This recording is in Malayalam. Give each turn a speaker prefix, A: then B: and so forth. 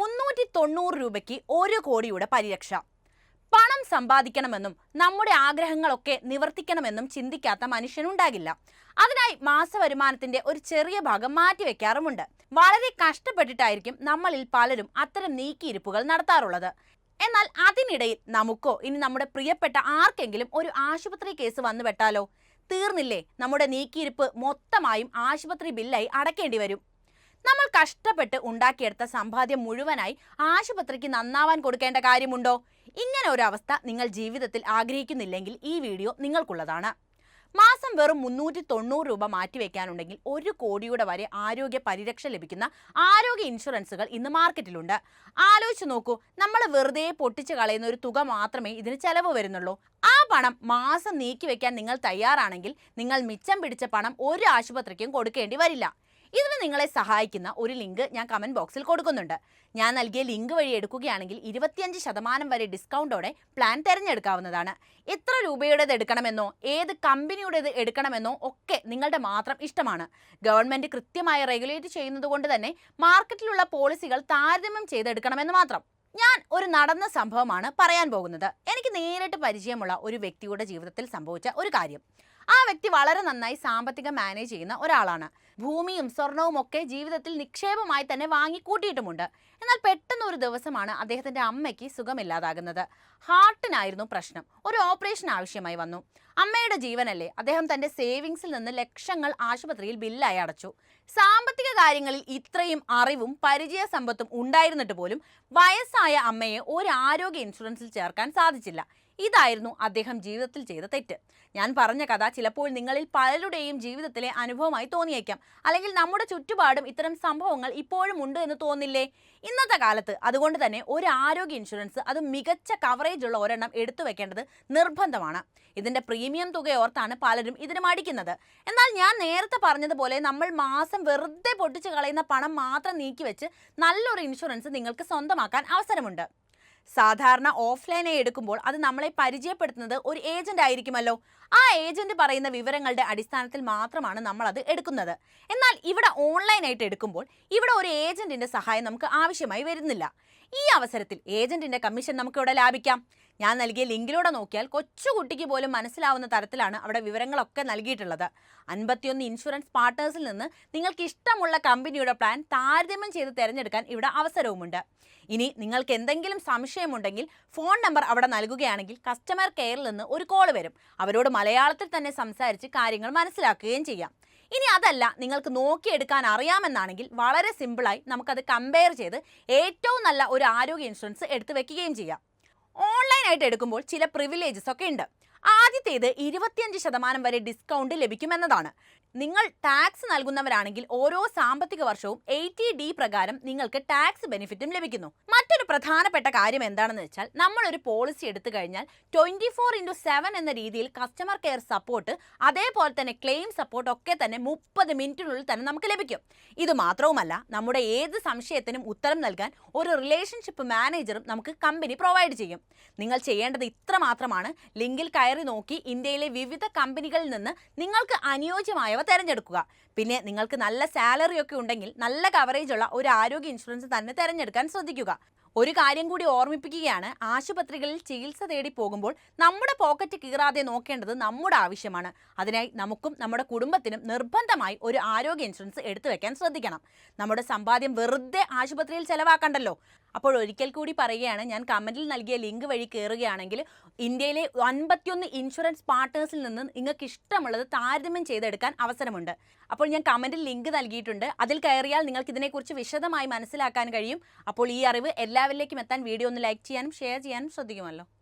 A: മുന്നൂറ്റി തൊണ്ണൂറ് രൂപയ്ക്ക് ഒരു കോടിയുടെ പരിരക്ഷ. പണം സമ്പാദിക്കണമെന്നും നമ്മുടെ ആഗ്രഹങ്ങളൊക്കെ നിവർത്തിക്കണമെന്നും ചിന്തിക്കാത്ത മനുഷ്യനുണ്ടാകില്ല. അതിനായി മാസവരുമാനത്തിന്റെ ഒരു ചെറിയ ഭാഗം മാറ്റിവെക്കാറുമുണ്ട് വളരെ കഷ്ടപ്പെട്ടിട്ടായിരിക്കും നമ്മളിൽ പലരും അത്തരം നീക്കിയിരിപ്പുകൾ നടത്താറുള്ളത്. എന്നാൽ അതിനിടയിൽ നമുക്കോ ഇനി നമ്മുടെ പ്രിയപ്പെട്ട ആർക്കെങ്കിലും ഒരു ആശുപത്രി കേസ് വന്നുപെട്ടാലോ? തീർന്നില്ലേ? നമ്മുടെ നീക്കിയിരിപ്പ് മൊത്തമായും ആശുപത്രി ബില്ലായി അടക്കേണ്ടി വരും. നമ്മൾ കഷ്ടപ്പെട്ട് ഉണ്ടാക്കിയെടുത്ത സമ്പാദ്യം മുഴുവനായി ആശുപത്രിക്ക് നന്നാവാൻ കൊടുക്കേണ്ട കാര്യമുണ്ടോ? ഇങ്ങനെ ഒരു അവസ്ഥ നിങ്ങൾ ജീവിതത്തിൽ ആഗ്രഹിക്കുന്നില്ലെങ്കിൽ ഈ വീഡിയോ നിങ്ങൾക്കുള്ളതാണ്. മാസം വെറും മുന്നൂറ്റി തൊണ്ണൂറ് രൂപ മാറ്റിവെക്കാനുണ്ടെങ്കിൽ ഒരു കോടിയുടെ വരെ ആരോഗ്യ പരിരക്ഷ ലഭിക്കുന്ന ആരോഗ്യ ഇൻഷുറൻസുകൾ ഇന്ന് മാർക്കറ്റിലുണ്ട്. ആലോചിച്ച് നോക്കൂ നമ്മൾ വെറുതെ പൊട്ടിച്ച് കളയുന്ന ഒരു തുക മാത്രമേ ഇതിന് ചെലവ് വരുന്നുള്ളൂ. ആ പണം മാസം നീക്കി വെക്കാൻ നിങ്ങൾ തയ്യാറാണെങ്കിൽ നിങ്ങൾ മിച്ചം പിടിച്ച പണം ഒരു ആശുപത്രിക്കും കൊടുക്കേണ്ടി വരില്ല. ഇതിന് നിങ്ങളെ സഹായിക്കുന്ന ഒരു ലിങ്ക് ഞാൻ കമന്റ് ബോക്സിൽ കൊടുക്കുന്നുണ്ട്. ഞാൻ നൽകിയ ലിങ്ക് വഴി എടുക്കുകയാണെങ്കിൽ ഇരുപത്തിയഞ്ച് ശതമാനം വരെ ഡിസ്കൗണ്ടോടെ പ്ലാൻ തിരഞ്ഞെടുക്കാവുന്നതാണ്. എത്ര രൂപയുടേത് എടുക്കണമെന്നോ ഏത് കമ്പനിയുടേത് എടുക്കണമെന്നോ ഒക്കെ നിങ്ങളുടെ മാത്രം ഇഷ്ടമാണ്. ഗവൺമെന്റ് കൃത്യമായി റെഗുലേറ്റ് ചെയ്യുന്നത് കൊണ്ട് തന്നെ മാർക്കറ്റിലുള്ള പോളിസികൾ താരതമ്യം ചെയ്തെടുക്കണമെന്ന് മാത്രം. ഞാൻ ഒരു നടന്ന സംഭവമാണ് പറയാൻ പോകുന്നത്. എനിക്ക് നേരിട്ട് പരിചയമുള്ള ഒരു വ്യക്തിയുടെ ജീവിതത്തിൽ സംഭവിച്ച ഒരു കാര്യം. ആ വ്യക്തി വളരെ നന്നായി സാമ്പത്തികം മാനേജ് ചെയ്യുന്ന ഒരാളാണ്. ഭൂമിയും സ്വർണവും ഒക്കെ ജീവിതത്തിൽ നിക്ഷേപമായി തന്നെ വാങ്ങി കൂട്ടിയിട്ടുമുണ്ട് എന്നാൽ പെട്ടെന്ന് ഒരു ദിവസമാണ് അദ്ദേഹത്തിന്റെ അമ്മയ്ക്ക് സുഖമില്ലാതാകുന്നത്. ഹാർട്ടിനായിരുന്നു പ്രശ്നം. ഒരു ഓപ്പറേഷൻ ആവശ്യമായി വന്നു. അമ്മയുടെ ജീവനല്ലേ അദ്ദേഹം തന്റെ സേവിങ്സിൽ നിന്ന് ലക്ഷങ്ങൾ ആശുപത്രിയിൽ ബില്ലായി അടച്ചു. സാമ്പത്തിക കാര്യങ്ങളിൽ ഇത്രയും അറിവും പരിചയ സമ്പത്തും ഉണ്ടായിരുന്നിട്ട് പോലും വയസ്സായ അമ്മയെ ഒരു ആരോഗ്യ ഇൻഷുറൻസിൽ ചേർക്കാൻ സാധിച്ചില്ല. ഇതായിരുന്നു അദ്ദേഹം ജീവിതത്തിൽ ചെയ്ത തെറ്റ്. ഞാൻ പറഞ്ഞ കഥ ചിലപ്പോൾ നിങ്ങളിൽ പലരുടെയും ജീവിതത്തിലെ അനുഭവമായി തോന്നിയേക്കാം. അല്ലെങ്കിൽ നമ്മുടെ ചുറ്റുപാടും ഇത്തരം സംഭവങ്ങൾ ഇപ്പോഴും ഉണ്ട് എന്ന് തോന്നില്ലേ? ഇന്നത്തെ കാലത്ത് അതുകൊണ്ട് തന്നെ ഒരു ആരോഗ്യ ഇൻഷുറൻസ് അത് മികച്ച കവറേജ് ഉള്ള ഒരെണ്ണം എടുത്തു വെക്കേണ്ടത് നിർബന്ധമാണ്. ഇതിന്റെ പ്രീമിയം തുക ഓർത്താണ് പലരും ഇതിന് മടിക്കുന്നത്. എന്നാൽ ഞാൻ നേരത്തെ പറഞ്ഞതുപോലെ നമ്മൾ മാസം വെറുതെ പൊട്ടിച്ച് കളയുന്ന പണം മാത്രം നീക്കിവെച്ച് നല്ലൊരു ഇൻഷുറൻസ് നിങ്ങൾക്ക് സ്വന്തമാക്കാൻ അവസരമുണ്ട്. സാധാരണ ഓഫ്ലൈനായി എടുക്കുമ്പോൾ അത് നമ്മളെ പരിചയപ്പെടുത്തുന്നത് ഒരു ഏജന്റ് ആയിരിക്കുമല്ലോ. ആ ഏജന്റ് പറയുന്ന വിവരങ്ങളുടെ അടിസ്ഥാനത്തിൽ മാത്രമാണ് നമ്മൾ അത് എടുക്കുന്നത്. എന്നാൽ ഇവിടെ ഓൺലൈനായിട്ട് എടുക്കുമ്പോൾ ഇവിടെ ഒരു ഏജന്റിന്റെ സഹായം നമുക്ക് ആവശ്യമായി വരുന്നില്ല. ഈ അവസരത്തിൽ ഏജന്റിന്റെ കമ്മീഷൻ നമുക്ക് ഇവിടെ ലാഭിക്കാം? ഞാൻ നൽകിയ ലിങ്കിലൂടെ നോക്കിയാൽ കൊച്ചുകുട്ടിക്ക് പോലും മനസ്സിലാവുന്ന തരത്തിലാണ് അവിടെ വിവരങ്ങളൊക്കെ നൽകിയിട്ടുള്ളത്. അൻപത്തിയൊന്ന് ഇൻഷുറൻസ് പാർട്ട്നേഴ്സിൽ നിന്ന് നിങ്ങൾക്ക് ഇഷ്ടമുള്ള കമ്പനിയുടെ പ്ലാൻ താരതമ്യം ചെയ്ത് തിരഞ്ഞെടുക്കാൻ ഇവിടെ അവസരവുമുണ്ട്. ഇനി നിങ്ങൾക്ക് എന്തെങ്കിലും സംശയമുണ്ടെങ്കിൽ ഫോൺ നമ്പർ അവിടെ നൽകുകയാണെങ്കിൽ കസ്റ്റമർ കെയറിൽ നിന്ന് ഒരു കോൾ വരും. അവരോട് മലയാളത്തിൽ തന്നെ സംസാരിച്ച് കാര്യങ്ങൾ മനസ്സിലാക്കുകയും ചെയ്യാം. ഇനി അതല്ല നിങ്ങൾക്ക് നോക്കിയെടുക്കാൻ അറിയാമെന്നാണെങ്കിൽ വളരെ സിമ്പിളായി നമുക്കത് കമ്പയർ ചെയ്ത് ഏറ്റവും നല്ല ഒരു ആരോഗ്യ ഇൻഷുറൻസ് എടുത്തു വെക്കുകയും ചെയ്യാം. ഓൺലൈനായിട്ട് എടുക്കുമ്പോൾ ചില പ്രിവിലേജസ് ഒക്കെ ഉണ്ട്. ആദ്യത്തേത് ഇരുപത്തിയഞ്ച് ശതമാനം വരെ ഡിസ്കൗണ്ട് ലഭിക്കുമെന്നതാണ്. നിങ്ങൾ ടാക്സ് നൽകുന്നവരാണെങ്കിൽ ഓരോ സാമ്പത്തിക വർഷവും എയ്റ്റി ഡി പ്രകാരം നിങ്ങൾക്ക് ടാക്സ് ബെനിഫിറ്റും ലഭിക്കുന്നു. മറ്റൊരു പ്രധാനപ്പെട്ട കാര്യം എന്താണെന്ന് വെച്ചാൽ നമ്മൾ ഒരു പോളിസി എടുത്തു കഴിഞ്ഞാൽ ട്വന്റി ഫോർ ഇന്റു സെവൻ എന്ന രീതിയിൽ കസ്റ്റമർ കെയർ സപ്പോർട്ട് അതേപോലെ തന്നെ ക്ലെയിം സപ്പോർട്ട് ഒക്കെ തന്നെ മുപ്പത് മിനിറ്റിനുള്ളിൽ തന്നെ നമുക്ക് ലഭിക്കും. ഇത് മാത്രവുമല്ല നമ്മുടെ ഏത് സംശയത്തിനും ഉത്തരം നൽകാൻ ഒരു റിലേഷൻഷിപ്പ് മാനേജറും നമുക്ക് കമ്പനി പ്രൊവൈഡ് ചെയ്യും. നിങ്ങൾ ചെയ്യേണ്ടത് ഇത്ര മാത്രമാണ് ലിങ്കിൽ കയറി നോക്കി ഇന്ത്യയിലെ വിവിധ കമ്പനികളിൽ നിന്ന് നിങ്ങൾക്ക് അനുയോജ്യമായവ തിരഞ്ഞെടുക്കുക. പിന്നെ നിങ്ങൾക്ക് നല്ല സാലറി ഒക്കെ ഉണ്ടെങ്കിൽ നല്ല കവറേജ് ഉള്ള ഒരു ആരോഗ്യ ഇൻഷുറൻസ് തന്നെ തിരഞ്ഞെടുക്കാൻ ശ്രദ്ധിക്കുക. ഒരു കാര്യം കൂടി ഓർമ്മിപ്പിക്കുകയാണ്. ആശുപത്രികളിൽ ചികിത്സ തേടി പോകുമ്പോൾ നമ്മുടെ പോക്കറ്റ് കീറാതെ നോക്കേണ്ടത് നമ്മുടെ ആവശ്യമാണ്. അതിനായി നമുക്കും നമ്മുടെ കുടുംബത്തിനും നിർബന്ധമായി ഒരു ആരോഗ്യ ഇൻഷുറൻസ് എടുത്തു വെക്കാൻ ശ്രദ്ധിക്കണം. നമ്മുടെ സമ്പാദ്യം വെറുതെ ആശുപത്രിയിൽ ചെലവാക്കണ്ടല്ലോ. അപ്പോൾ ഒരിക്കൽ കൂടി പറയുകയാണ് ഞാൻ കമന്റിൽ നൽകിയ ലിങ്ക് വഴി കയറുകയാണെങ്കിൽ ഇന്ത്യയിലെ അൻപത്തിയൊന്ന് ഇൻഷുറൻസ് പാർട്ട്നേഴ്സിൽ നിന്ന് നിങ്ങൾക്ക് ഇഷ്ടമുള്ളത് താരതമ്യം ചെയ്തെടുക്കാൻ അവസരമുണ്ട്. അപ്പോൾ ഞാൻ കമന്റിൽ ലിങ്ക് നൽകിയിട്ടുണ്ട്. അതിൽ കയറിയാൽ നിങ്ങൾക്ക് ഇതിനെക്കുറിച്ച് വിശദമായി മനസ്സിലാക്കാൻ കഴിയും. അപ്പോൾ ഈ അറിവ് എല്ലാവരിലേക്കും എത്താൻ വീഡിയോ ഒന്ന് ലൈക്ക് ചെയ്യാനും ഷെയർ ചെയ്യാനും ശ്രദ്ധിക്കുമല്ലോ.